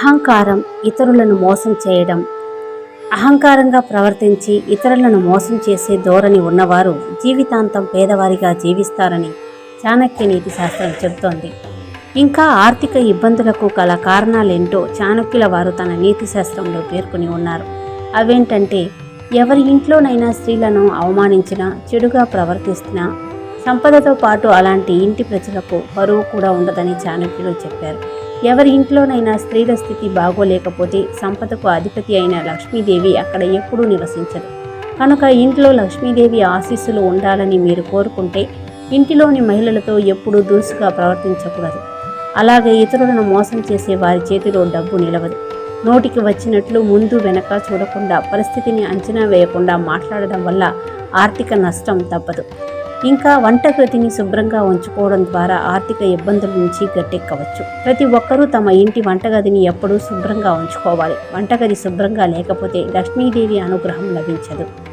అహంకారం ఇతరులను మోసం చేయడం. అహంకారంగా ప్రవర్తించి ఇతరులను మోసం చేసే ధోరణి ఉన్నవారు జీవితాంతం పేదవారిగా జీవిస్తారని చాణక్య నీతి శాస్త్రం చెబుతోంది. ఇంకా ఆర్థిక ఇబ్బందులకు గల కారణాలేంటో చాణక్యుల వారు తన నీతి శాస్త్రంలో పేర్కొని ఉన్నారు. అవేంటంటే ఎవరి ఇంట్లోనైనా స్త్రీలను అవమానించినా చెడుగా ప్రవర్తిస్తున్నా సంపదతో పాటు అలాంటి ఇంటి ప్రజలకు పరువు కూడా ఉండదని చాణక్యులు చెప్పారు. ఎవరి ఇంట్లోనైనా స్త్రీల స్థితి బాగోలేకపోతే సంపదకు అధిపతి అయిన లక్ష్మీదేవి అక్కడ ఎప్పుడూ నివసించదు. కనుక ఇంట్లో లక్ష్మీదేవి ఆశీస్సులు ఉండాలని మీరు కోరుకుంటే ఇంటిలోని మహిళలతో ఎప్పుడూ దురుసుగా ప్రవర్తించకూడదు. అలాగే ఇతరులను మోసం చేసే వారి చేతిలో డబ్బు నిలవదు. నోటికి వచ్చినట్లు ముందు వెనక చూడకుండా పరిస్థితిని అంచనా వేయకుండా మాట్లాడడం వల్ల ఆర్థిక నష్టం తప్పదు. ఇంకా వంటగదిని శుభ్రంగా ఉంచుకోవడం ద్వారా ఆర్థిక ఇబ్బందుల నుంచి గట్టెక్కవచ్చు. ప్రతి ఒక్కరూ తమ ఇంటి వంటగదిని ఎప్పుడూ శుభ్రంగా ఉంచుకోవాలి. వంటగది శుభ్రంగా లేకపోతే లక్ష్మీదేవి అనుగ్రహం లభించదు.